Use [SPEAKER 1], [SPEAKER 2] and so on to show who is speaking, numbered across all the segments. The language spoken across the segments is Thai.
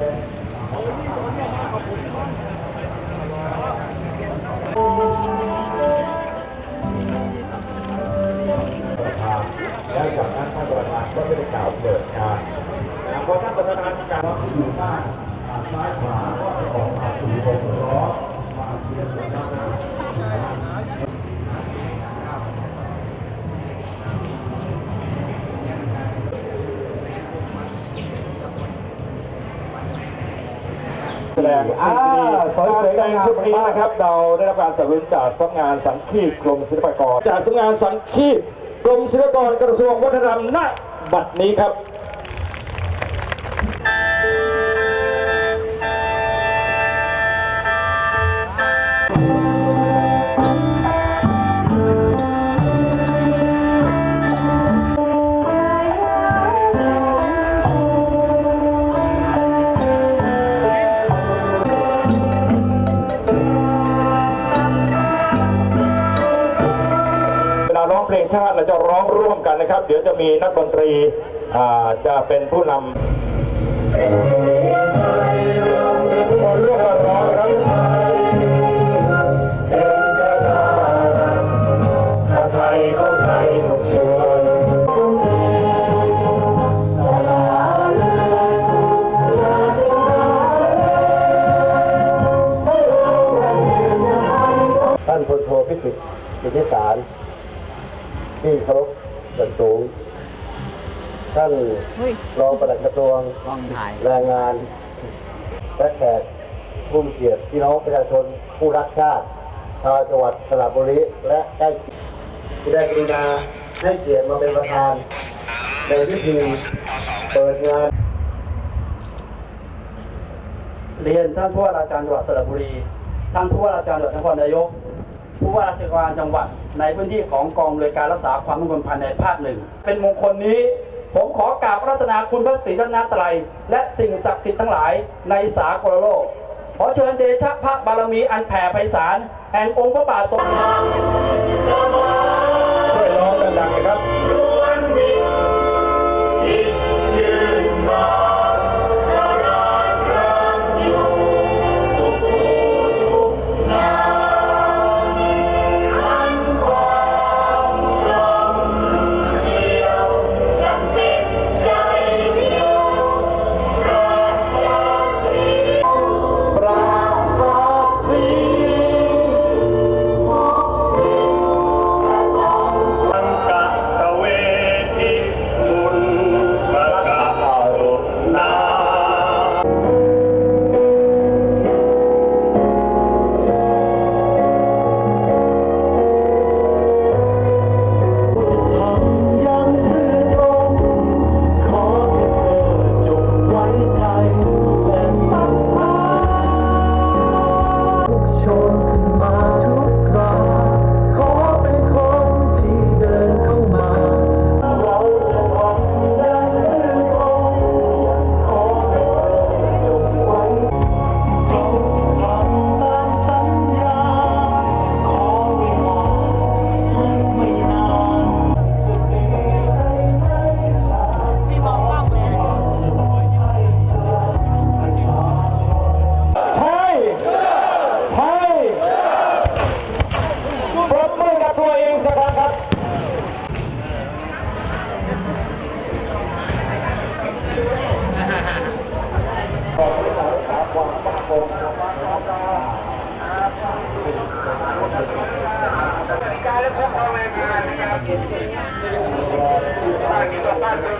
[SPEAKER 1] และจากนั้นท่านประธานก็ได้กล่าวเปิดการนะครับพอท่านประธานกล่าวอยู่บ้านซ้ายขวาก็ออกมา
[SPEAKER 2] แสดงสิ่งดีๆกาแสดงชุดนี้นะครับเราได้รับการสนับสนุนจากสำนักงานสังคีตกรมศิลปากร จากสำนักงานสังคีตกรมศิลปากรกระทรวงวัฒนธรรมณบัดนี้ครับ ชาติเราจะร้องร่วมกันนะครับ เดี๋ยวจะมีนักดนตรีจะเป็นผู้นำคนร่วมกันร้องครับา
[SPEAKER 3] นพลโทพิสิทธิ์สิทธิสาร ที่เคารพอย่างสูง ท่านรองปลัดกระทรวงแรงงาน และแขกผู้มีเกียรติพี่น้องประชาชนผู้รักชาติชาวจังหวัดสระบุรีและใกล้เคียงที่ได้กรุณาให้เกียรติมาเป็นประธาน ในพิธีเปิดงาน
[SPEAKER 4] เรียนท่านผู้ว่าราชการจังหวัดสระบุรี ท่านผู้ว่าราชการจังหวัดนครนายก ผู้ว่าราชการจังหวัดในพื้นที่ของกองบริการรักษาความมั่นคงภายในภาคหนึ่ง เป็นมงคลนี้ผมขอกราบรัตนาคุณพระศรีรัตนตรัย และสิ่งศักดิ์สิทธิ์ทั้งหลายในสากลโลก ขอเชิญเดชะพระบารมีอันแผ่ไพศาลแห่งองค์พระบาทสมเด็จ
[SPEAKER 2] ช่วยร้องดังๆนะครับ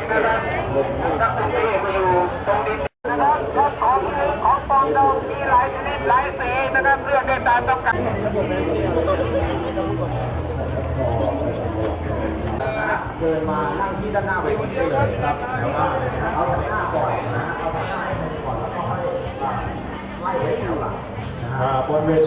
[SPEAKER 1] เดินมานั่งที่ด้านหน้าเวทีได้เลยครับแต่ว่าเอาทางหน้าก่อนนะเอาทางหน้าก่อนแล้วก็ค่อยไล่ไปแถวหลัง
[SPEAKER 2] อ่าบนเวที